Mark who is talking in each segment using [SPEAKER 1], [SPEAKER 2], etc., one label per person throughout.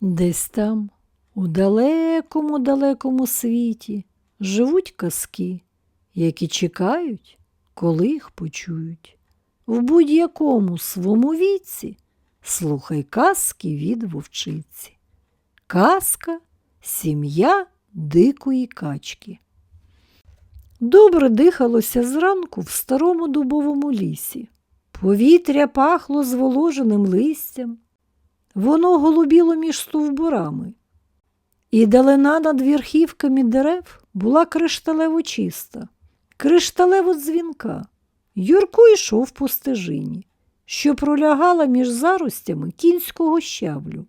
[SPEAKER 1] Десь там, у далекому далекому світі, живуть казки, які чекають, коли їх почують. В будь-якому свому віці слухай казки від вовчиці. Казка Сім'я дикої качки. Добре дихалося зранку в старому дубовому лісі. Повітря пахло зволоженим листям, воно голубіло між стовбурами, і далина над верхівками дерев була кришталево чиста, кришталево дзвінка. Юрко йшов по стежині, що пролягала між заростями кінського щавлю,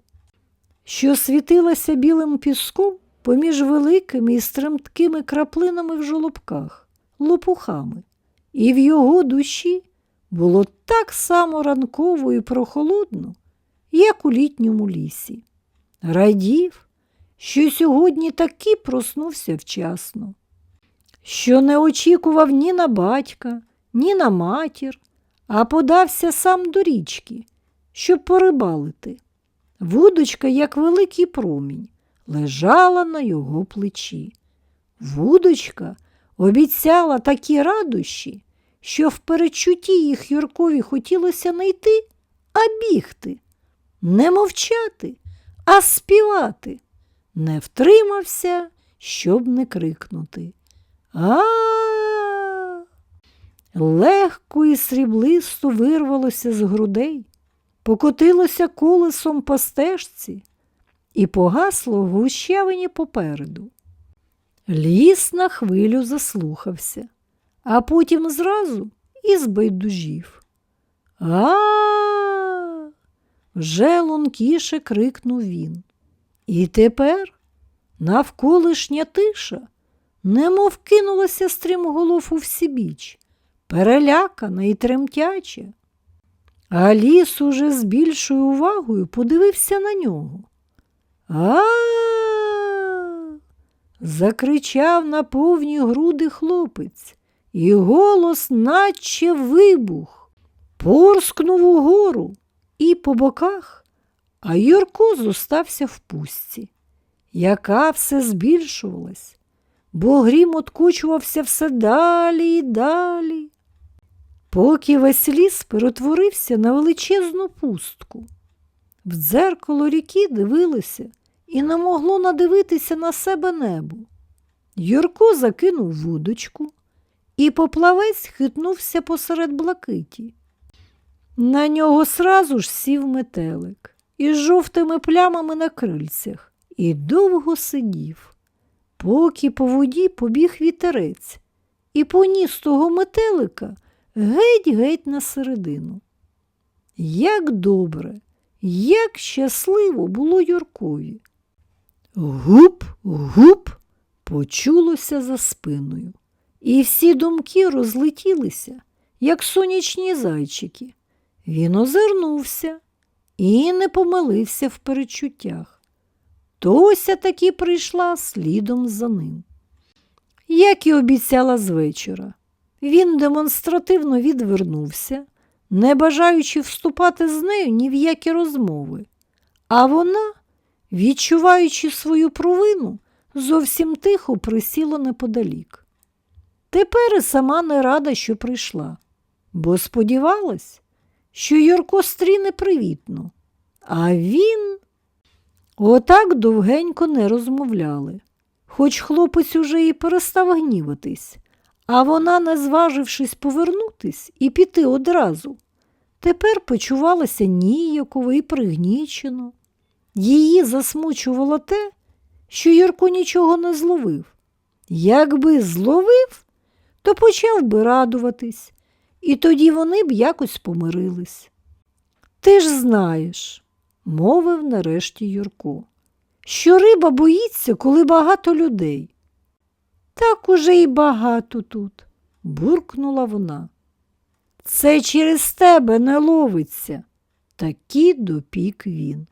[SPEAKER 1] що світилася білим піском поміж великими і стремткими краплинами в жолобках, лопухами, і в його душі було так само ранково і прохолодно, як у літньому лісі. Радів, що сьогодні таки проснувся вчасно, що не очікував ні на батька, ні на матір, а подався сам до річки, щоб порибалити. Вудочка, як великий промінь, лежала на його плечі. Вудочка обіцяла такі радощі, що в перечутті їх Юркові хотілося не йти, а бігти, не мовчати, а співати. Не втримався, щоб не крикнути. А. Легко і сріблисто вирвалося з грудей, покотилося колесом по стежці і погасло в гущавині попереду. Ліс на хвилю заслухався, а потім зразу і збайдужів. А, вже лункіше крикнув він. І тепер навколишня тиша немов кинулася стрімголов у всібіч, перелякана і тремтяча. А ліс уже з більшою увагою подивився на нього. А. закричав на повні груди хлопець, і голос, наче вибух, порскнув угору і по боках, а Юрко зостався в пустці, яка все збільшувалась, бо грім откочувався все далі і далі, поки весь ліс перетворився на величезну пустку. В дзеркало ріки дивилося і не могло надивитися на себе небо. Юрко закинув вудочку, і поплавець хитнувся посеред блакиті. На нього сразу ж сів метелик із жовтими плямами на крильцях і довго сидів, поки по воді побіг вітерець і поніс того метелика геть-геть на середину. Як добре, як щасливо було Юркові. Гуп, гуп почулося за спиною, і всі думки розлетілися, як сонячні зайчики. Він озирнувся і не помилився в перечуттях. Тося таки прийшла слідом за ним. Як і обіцяла з вечора, він демонстративно відвернувся, не бажаючи вступати з нею ні в які розмови, а вона, відчуваючи свою провину, зовсім тихо присіла неподалік. Тепер і сама не рада, що прийшла, бо сподівалась, що Юрко стріне привітно, а він отак довгенько не розмовляли, хоч хлопець уже і перестав гніватись, а вона, не зважившись повернутись і піти одразу, тепер почувалася ніяково і пригнічено. Її засмучувало те, що Юрко нічого не зловив. Якби зловив, то почав би радуватись, і тоді вони б якось помирились. Ти ж знаєш, мовив нарешті Юрко, що риба боїться, коли багато людей. Так уже й багато тут, буркнула вона. Це через тебе не ловиться, таки допік він.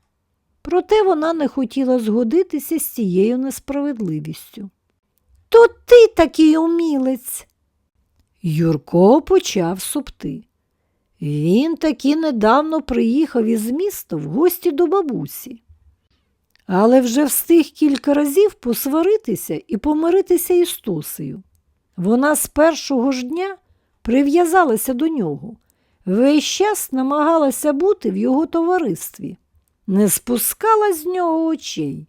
[SPEAKER 1] Проте вона не хотіла згодитися з цією несправедливістю. То ти такий умілець. Юрко почав сопти. Він таки недавно приїхав із міста в гості до бабусі. але вже встиг кілька разів посваритися і помиритися із Тосею. Вона з першого ж дня прив'язалася до нього, весь час намагалася бути в його товаристві, не спускала з нього очей.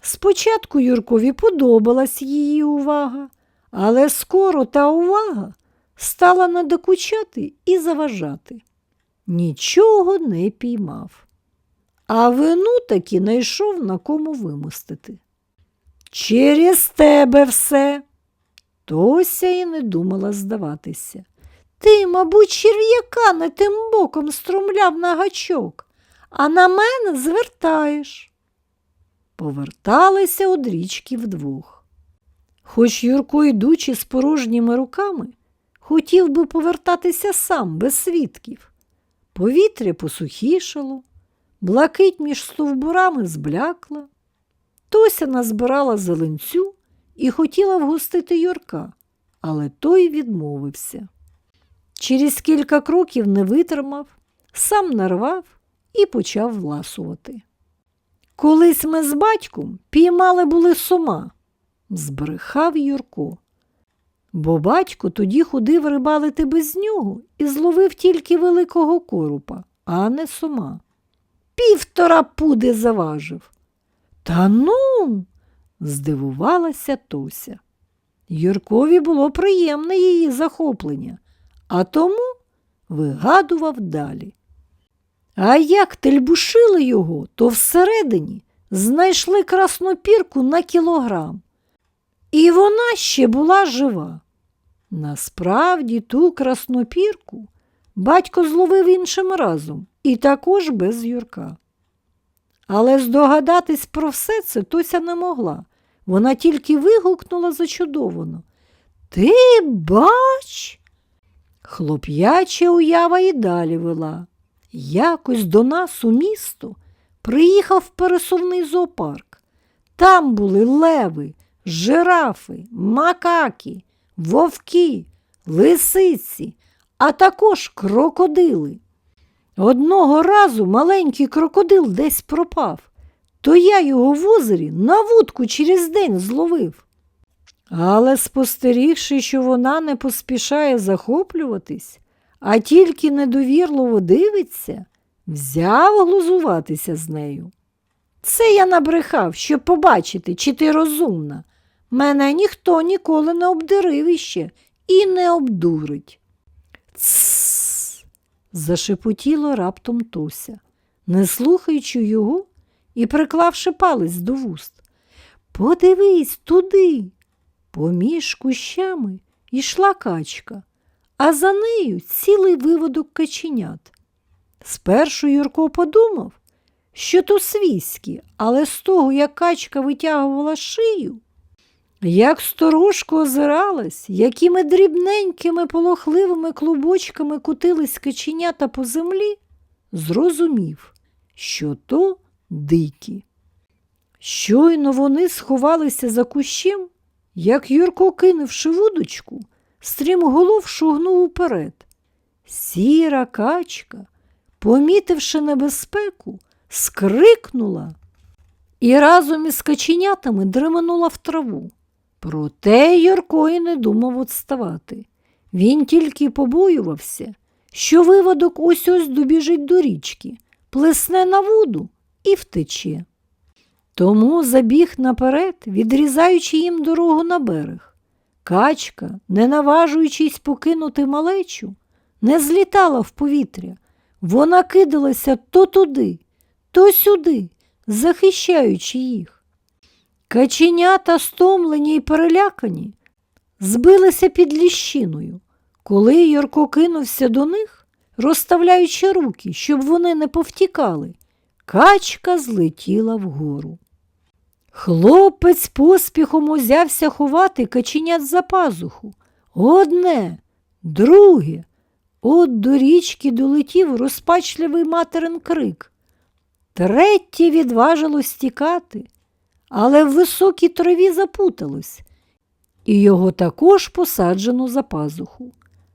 [SPEAKER 1] Спочатку Юркові подобалась її увага, але скоро та увага стала надокучати і заважати. Нічого не піймав. А вину таки знайшов на кому вимостити. Через тебе все. Тося і не думала здаватися. Ти, мабуть, черв'яка не тим боком струмляв на гачок, а на мене звертаєш. Поверталися од річки вдвох. Хоч Юрко, йдучи з порожніми руками, хотів би повертатися сам без свідків. Повітря посухішало, блакить між стовбурами зблякла. Тося назбирала зеленцю і хотіла вгостити Юрка, але той відмовився. Через кілька кроків не витримав, сам нарвав і почав власувати. Колись ми з батьком піймали були сома, збрехав Юрко. Бо батько тоді ходив рибалити без нього і зловив тільки великого корупа, а не сома. Півтора пуди заважив. Та ну, здивувалася Тося. Юркові було приємне її захоплення, а тому вигадував далі. А як тельбушили його, то всередині знайшли краснопірку на кілограм. І вона ще була жива. Насправді ту краснопірку батько зловив іншим разом і також без Юрка. Але здогадатись про все це Тося не могла. Вона тільки вигукнула зачудовано. Ти бач? Хлоп'яча уява і далі вела. Якось до нас у місто приїхав пересувний зоопарк. Там були леви, жирафи, макаки, вовки, лисиці, а також крокодили. Одного разу маленький крокодил десь пропав, то я його в озері на вудку через день зловив. Але спостерігши, що вона не поспішає захоплюватись, а тільки недовірливо дивиться, взяв глузуватися з нею. Це я набрехав, щоб побачити, чи ти розумна. Мене ніхто ніколи не обдурив іще і не обдурить. Цс. зашепотіло раптом Тося, не слухаючи його і приклавши палець до вуст. Подивись туди. Поміж кущами йшла качка, а за нею цілий виводок каченят. Спершу Юрко подумав, що то свійські, але з того, як качка витягувала шию, як сторожко озиралась, якими дрібненькими полохливими клубочками кутились каченята по землі, зрозумів, що то дикі. Щойно вони сховалися за кущем, як Юрко, кинувши вудочку, стрімголов шугнув уперед. Сіра качка, помітивши небезпеку, скрикнула і разом із каченятами дременула в траву. Проте Юрко і не думав відставати. Він тільки побоювався, що виводок ось ось добіжить до річки, плесне на воду і втече. Тому забіг наперед, відрізаючи їм дорогу на берег. Качка, не наважуючись покинути малечу, не злітала в повітря. Вона кидалася то туди, то сюди, захищаючи їх. Каченята, стомлені й перелякані, збилися під ліщиною. Коли Юрко кинувся до них, розставляючи руки, щоб вони не повтікали, качка злетіла вгору. Хлопець поспіхом узявся ховати каченят за пазуху. Одне, друге. От до річки долетів розпачливий материн крик. Третє відважилось тікати, але в високій траві запуталось, і його також посаджено за пазуху.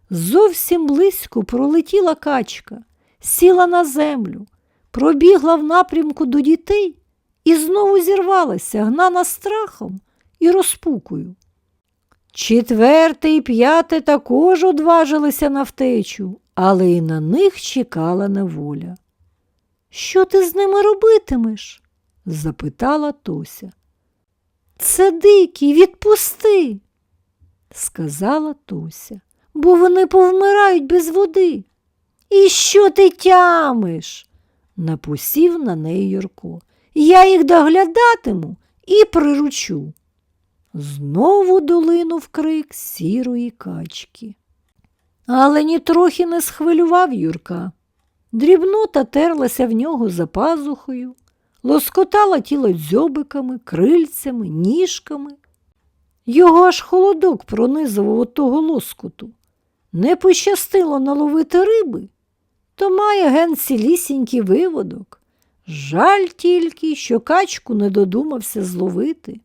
[SPEAKER 1] Зовсім близько пролетіла качка, сіла на землю, пробігла в напрямку до дітей і знову зірвалася, гнана страхом і розпукою. Четверте і п'яте також одважилися на втечу, але і на них чекала неволя. Що ти з ними робитимеш? Запитала Тося. Це дикі, відпусти, сказала Тося, бо вони повмирають без води. І що ти тямиш? напусів на неї Юрко. Я їх доглядатиму і приручу. Знову долинув крик сірої качки. Але нітрохи не схвилював Юрка. Дрібнота терлася в нього за пазухою, лоскотала тіло дзьобиками, крильцями, ніжками. Його аж холодок пронизував от того лоскоту. Не пощастило наловити риби, то має ген цілісінький виводок. Жаль тільки, що качку не додумався зловити.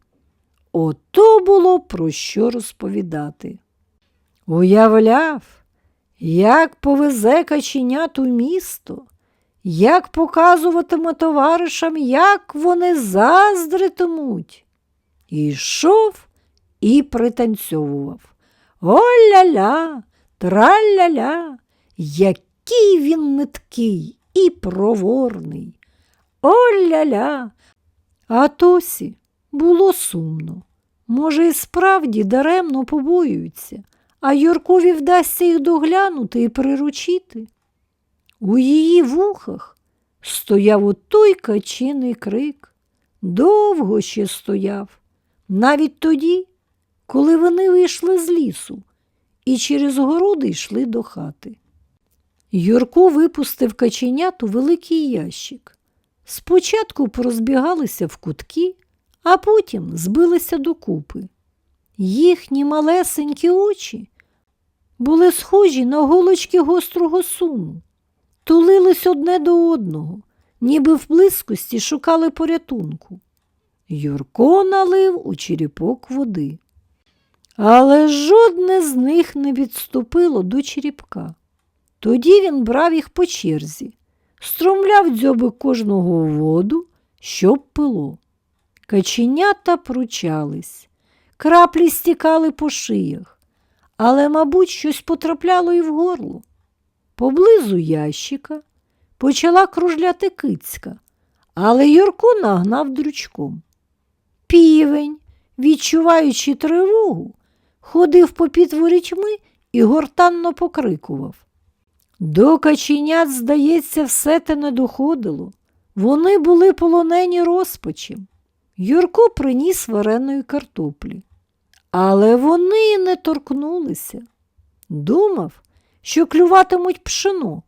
[SPEAKER 1] Ото було про що розповідати. Уявляв, як повезе каченят у місто, як показуватиме товаришам, як вони заздритимуть. І йшов і пританцьовував. О-ля-ля, траля-ля, який він меткий і проворний. О-ля-ля. А Тосі було сумно. Може, і справді даремно побоюються, а Юркові вдасться їх доглянути і приручити. У її вухах стояв отой качиний крик. Довго ще стояв, навіть тоді, коли вони вийшли з лісу і через городи йшли до хати. Юрко випустив каченят у великий ящик. Спочатку порозбігалися в кутки, а потім збилися докупи. Їхні малесенькі очі були схожі на голочки гострого суму, тулились одне до одного, ніби в близькості шукали порятунку. Юрко налив у черепок води. Але жодне з них не відступило до черепка. Тоді він брав їх по черзі, струмляв дзьоби кожного у воду, щоб пило. Каченята пручались, краплі стікали по шиях, але, мабуть, щось потрапляло і в горло. Поблизу ящика почала кружляти кицька, але Юрко нагнав дрючком. Півень, відчуваючи тривогу, ходив попід ворітьми і гортанно покрикував. До каченят, здається, все те не доходило. Вони були полонені розпачем. Юрко приніс вареної картоплі. Але вони не торкнулися. Думав, що клюватимуть пшено,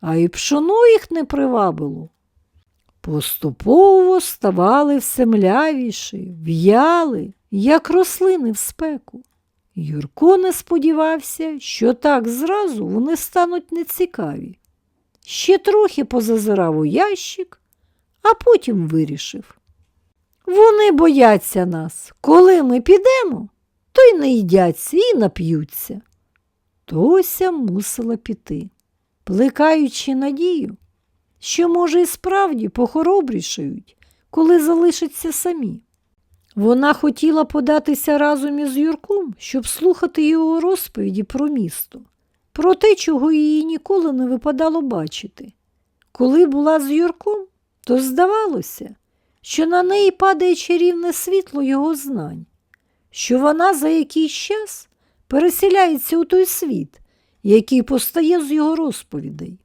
[SPEAKER 1] а й пшено їх не привабило. Поступово ставали все млявіші, в'яли, як рослини в спеку. Юрко не сподівався, що так зразу вони стануть нецікаві. Ще трохи позазирав у ящик, а потім вирішив. Вони бояться нас. Коли ми підемо, то й не їдяться і нап'ються. Тося мусила піти, плекаючи надію, що, може, і справді похоробрішають, коли залишаться самі. Вона хотіла податися разом із Юрком, щоб слухати його розповіді про місто, про те, чого їй ніколи не випадало бачити. Коли була з Юрком, то здавалося, що на неї падає чарівне світло його знань, що вона за якийсь час переселяється у той світ, який постає з його розповідей.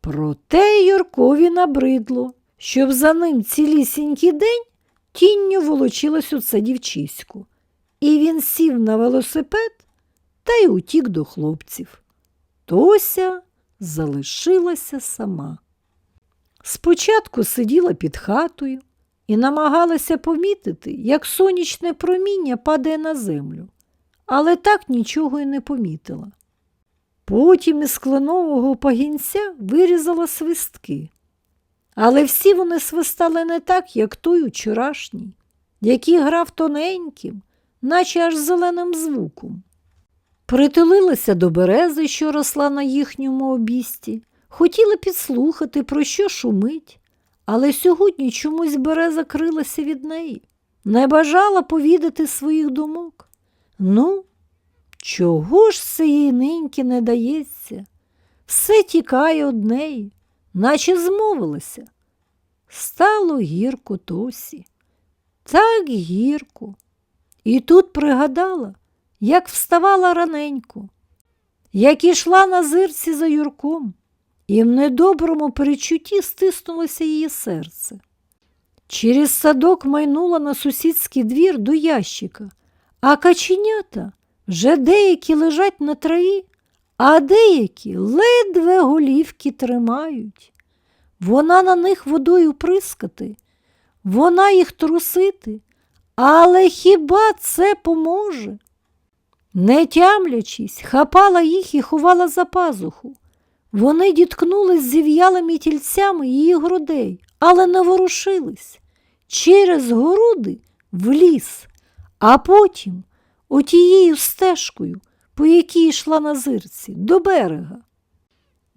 [SPEAKER 1] Проте Юркові набридло, щоб за ним цілісінький день тінню волочилось оце дівчисько, і він сів на велосипед та й утік до хлопців. Тося залишилася сама. Спочатку сиділа під хатою і намагалася помітити, як сонячне проміння падає на землю, але так нічого й не помітила. Потім із кленового пагінця вирізала свистки. Але всі вони свистали не так, як той учорашній, який грав тоненьким, наче аж зеленим звуком. Притулилися до берези, що росла на їхньому обісті, хотіли підслухати, про що шумить, але сьогодні чомусь береза крилася від неї, не бажала повідати своїх думок. Ну, чого ж це їй ниньки не дається? Все тікає од неї, наче змовилася. Стало гірко Тосі. Так гірко. І тут пригадала, як вставала раненько, як ішла на зирці за Юрком, і в недоброму перечутті стиснулося її серце. Через садок майнула на сусідський двір до ящика, а каченята вже деякі лежать на траві, а деякі ледве голівки тримають. Вона на них водою прискати, вона їх трусити, але хіба це поможе? Не тямлячись, хапала їх і ховала за пазуху. Вони діткнулись зів'ялими тільцями її грудей, але не ворушились через городи в ліс, а потім отією стежкою, по якій йшла на зирці, до берега.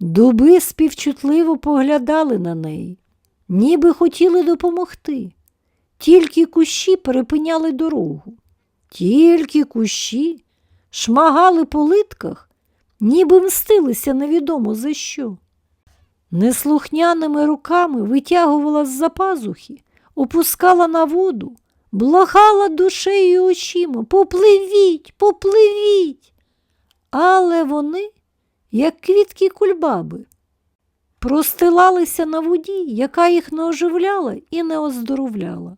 [SPEAKER 1] Дуби співчутливо поглядали на неї, ніби хотіли допомогти. Тільки кущі перепиняли дорогу, тільки кущі шмагали по литках, ніби мстилися невідомо за що. Неслухняними руками витягувала з-за пазухи, опускала на воду, благала душею очима Попливіть, попливіть. Але вони, як квітки кульбаби, простилалися на воді, яка їх не оживляла і не оздоровляла.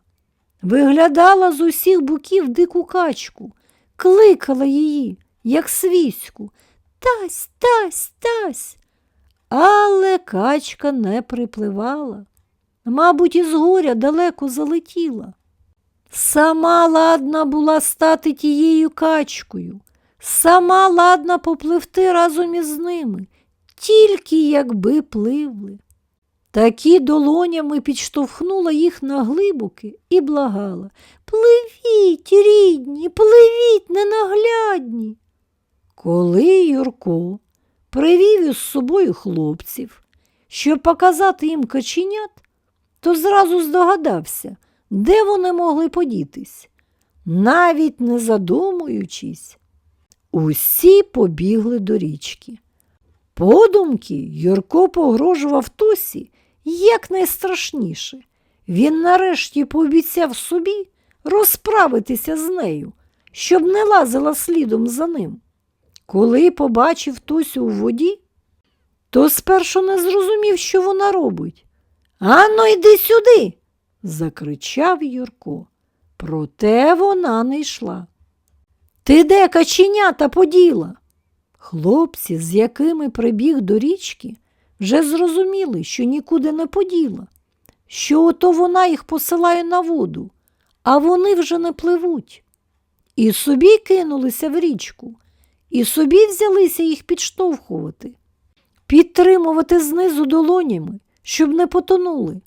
[SPEAKER 1] Виглядала з усіх боків дику качку, кликала її, як свіську. Тась, тась, тась. Але качка не припливала. Мабуть, із горя далеко залетіла. Сама ладна була стати тією качкою, сама ладна попливти разом із ними, тільки якби пливли. Такі долонями підштовхнула їх на глибоки і благала Пливіть, рідні, пливіть, ненаглядні. Коли Юрко привів із собою хлопців, щоб показати їм каченят, то зразу здогадався, де вони могли подітись. Навіть не задумуючись, усі побігли до річки. Подумки Юрко погрожував Тосі якнайстрашніше. Він нарешті пообіцяв собі розправитися з нею, щоб не лазила слідом за ним. Коли побачив Тосю у воді, то спершу не зрозумів, що вона робить. Ану, йди сюди, закричав Юрко. Проте вона не йшла. Ти де каченята поділа? Хлопці, з якими прибіг до річки, вже зрозуміли, що нікуди не поділа, що ото вона їх посилає на воду, а вони вже не пливуть. І собі кинулися в річку, і собі взялися їх підштовхувати, підтримувати знизу долонями, щоб не потонули.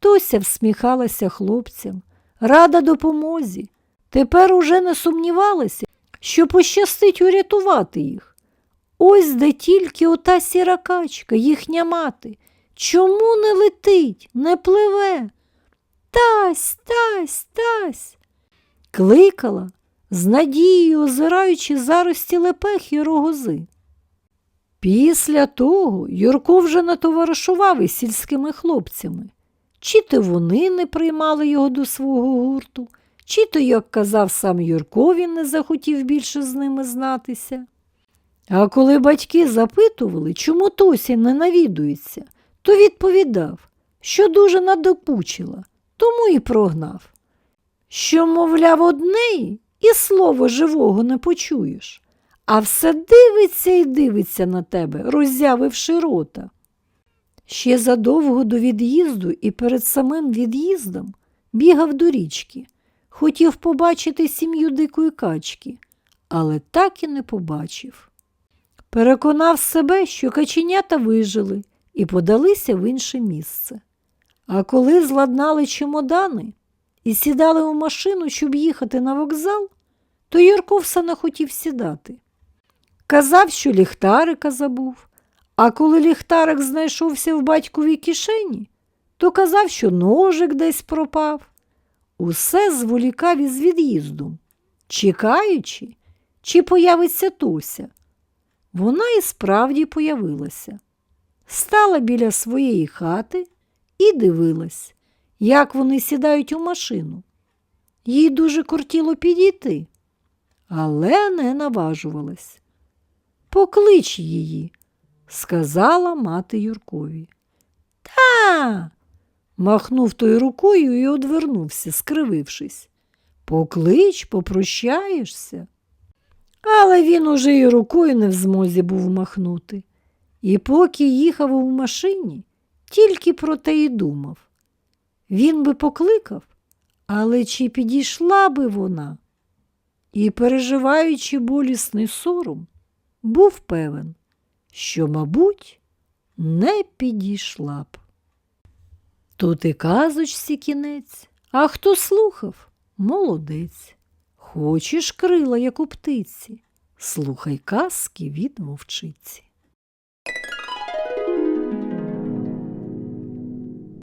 [SPEAKER 1] Тося всміхалася хлопцям, рада допомозі. Тепер уже не сумнівалася, що пощастить урятувати їх. Ось де тільки ота сіра качка, їхня мати. Чому не летить, не пливе? Тась, тась, тась. Кликала, з надією озираючи зарості лепех і рогози. Після того Юрко вже не товаришував із сільськими хлопцями. Чи то вони не приймали його до свого гурту, чи то, як казав сам Юрко, він не захотів більше з ними знатися. А коли батьки запитували, чому Тося не навідується, то відповідав, що дуже надопучила, тому і прогнав. Що, мовляв, однеї і слова живого не почуєш, а все дивиться і дивиться на тебе, роззявивши рота. Ще задовго до від'їзду і перед самим від'їздом бігав до річки, хотів побачити сім'ю дикої качки, але так і не побачив. Переконав себе, що каченята вижили і подалися в інше місце. А коли зладнали чемодани і сідали у машину, щоб їхати на вокзал, то Юрко все не хотів сідати. Казав, що ліхтарика забув, а коли ліхтарик знайшовся в батьковій кишені, то казав, що ножик десь пропав. Усе зволікав із від'їздом, чекаючи, чи появиться Тося. Вона і справді появилася. Стала біля своєї хати і дивилась, як вони сідають у машину. Їй дуже кортіло підійти, але не наважувалась. Поклич її, сказала мати Юркові. Та. махнув той рукою і одвернувся, скривившись. Поклич, попрощаєшся. Але він уже й рукою не в змозі був махнути. І поки їхав у машині, тільки про те й думав. Він би покликав, але чи підійшла би вона? І, переживаючи болісний сором, був певен, що, мабуть, не підійшла б. Тут і казочці кінець, а хто слухав, молодець. Хочеш крила, як у птиці, слухай казки від вовчиці.